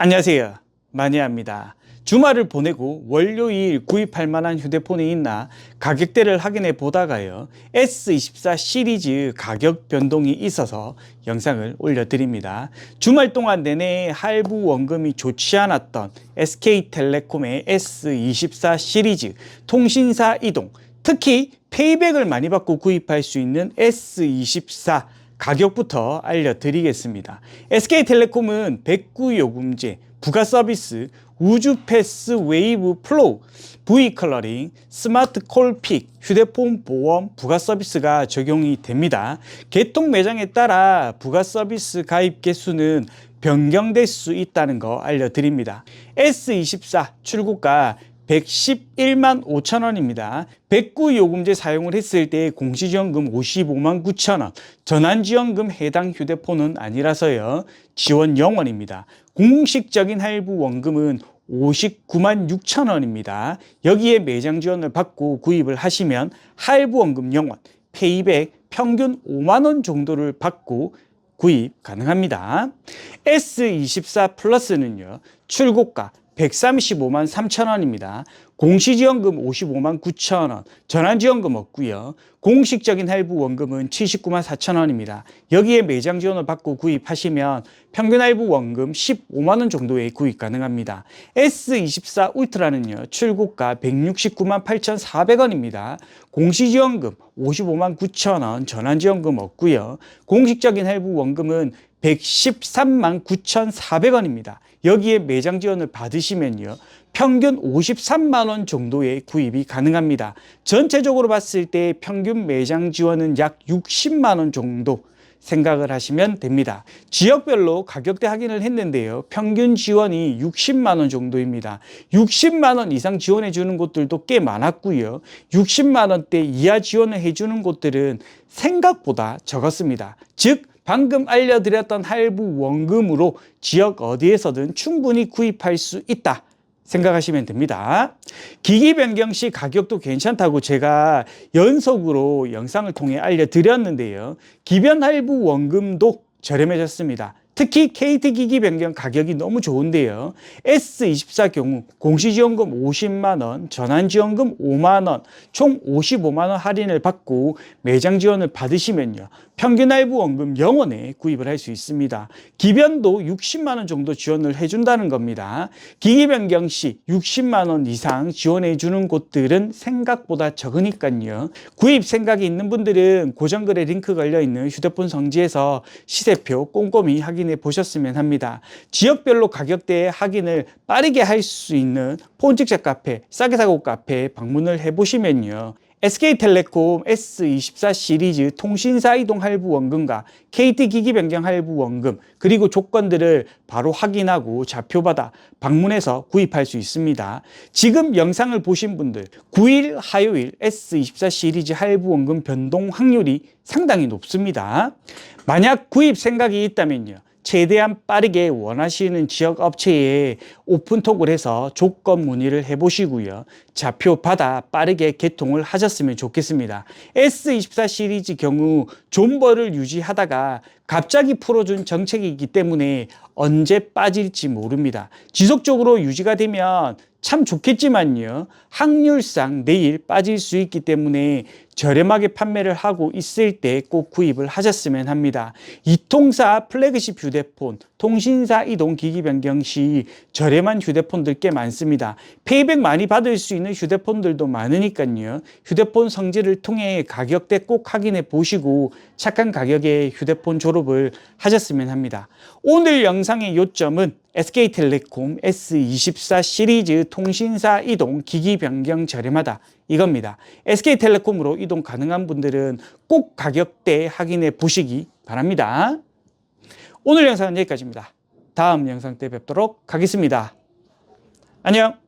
안녕하세요. 마니아입니다. 주말을 보내고 월요일 구입할 만한 휴대폰이 있나 가격대를 확인해 보다가요. S24 시리즈 가격 변동이 있어서 영상을 올려드립니다. 주말 동안 내내 할부 원금이 좋지 않았던 SK텔레콤의 S24 시리즈 통신사 이동 특히 페이백을 많이 받고 구입할 수 있는 S24 가격부터 알려드리겠습니다. SK텔레콤은 백구 요금제, 부가 서비스, 우주 패스 웨이브 플로우, V 컬러링, 스마트 콜픽, 휴대폰 보험 부가 서비스가 적용이 됩니다. 개통 매장에 따라 부가 서비스 가입 개수는 변경될 수 있다는 거 알려드립니다. S24 출고가 111만 5천 원입니다. 백구 요금제 사용을 했을 때 공시지원금 55만 9천 원, 전환지원금 해당 휴대폰은 아니라서요. 지원 0원입니다. 공식적인 할부 원금은 59만 6천 원입니다. 여기에 매장 지원을 받고 구입을 하시면 할부 원금 0원, 페이백 평균 5만 원 정도를 받고 구입 가능합니다. S24 플러스는요, 출고가 135만 3천 원입니다. 공시지원금 55만 9천 원, 전환지원금 없고요. 공식적인 할부 원금은 79만 4천 원입니다. 여기에 매장 지원을 받고 구입하시면 평균 할부 원금 15만 원 정도에 구입 가능합니다. S24 울트라는요. 출고가 169만 8,400원입니다. 공시지원금 55만 9천 원, 전환지원금 없고요. 공식적인 할부 원금은 113만 9,400원입니다. 여기에 매장 지원을 받으시면요. 평균 53만 원 정도의 구입이 가능합니다. 전체적으로 봤을 때 평균 매장 지원은 약 60만 원 정도 생각을 하시면 됩니다. 지역별로 가격대 확인을 했는데요. 평균 지원이 60만 원 정도입니다. 60만 원 이상 지원해 주는 곳들도 꽤 많았고요. 60만 원대 이하 지원을 해 주는 곳들은 생각보다 적었습니다. 즉 방금 알려드렸던 할부 원금으로 지역 어디에서든 충분히 구입할 수 있다. 생각하시면 됩니다. 기기 변경 시 가격도 괜찮다고 제가 연속으로 영상을 통해 알려드렸는데요. 기변 할부 원금도 저렴해졌습니다. 특히 KT 기기 변경 가격이 너무 좋은데요. S24 경우 공시지원금 50만 원, 전환지원금 5만 원, 총 55만 원 할인을 받고 매장 지원을 받으시면요. 평균 할부 원금 0원에 구입을 할 수 있습니다. 기변도 60만 원 정도 지원을 해준다는 겁니다. 기기 변경 시 60만 원 이상 지원해 주는 곳들은 생각보다 적으니까요. 구입 생각이 있는 분들은 고정글에 링크 걸려 있는 휴대폰 성지에서 시세표 꼼꼼히 확인 해 보셨으면 합니다. 지역별로 가격대 확인을 빠르게 할 수 있는 폰직접 카페, 싸게 사고 카페 방문을 해 보시면요. SK텔레콤 S24 시리즈 통신사 이동 할부 원금과 KT 기기 변경 할부 원금 그리고 조건들을 바로 확인하고 좌표받아 방문해서 구입할 수 있습니다. 지금 영상을 보신 분들 9일 화요일 S24 시리즈 할부 원금 변동 확률이 상당히 높습니다. 만약 구입 생각이 있다면요. 최대한 빠르게 원하시는 지역 업체에 오픈톡을 해서 조건 문의를 해보시고요. 좌표 받아 빠르게 개통을 하셨으면 좋겠습니다. S24 시리즈 경우 존버를 유지하다가 갑자기 풀어준 정책이기 때문에 언제 빠질지 모릅니다. 지속적으로 유지가 되면 참 좋겠지만요. 확률상 내일 빠질 수 있기 때문에 저렴하게 판매를 하고 있을 때 꼭 구입을 하셨으면 합니다. 이통사 플래그십 휴대폰, 통신사 이동 기기 변경 시 저렴한 휴대폰들 꽤 많습니다. 페이백 많이 받을 수 있는 휴대폰들도 많으니까요. 휴대폰 성질을 통해 가격대 꼭 확인해 보시고 착한 가격에 휴대폰 졸업을 하셨으면 합니다. 오늘 영상의 요점은 SK텔레콤 S24 시리즈 통신사 이동 기기 변경 저렴하다 이겁니다. SK텔레콤으로 이동 가능한 분들은 꼭 가격대 확인해 보시기 바랍니다. 오늘 영상은 여기까지입니다. 다음 영상 때 뵙도록 하겠습니다. 안녕!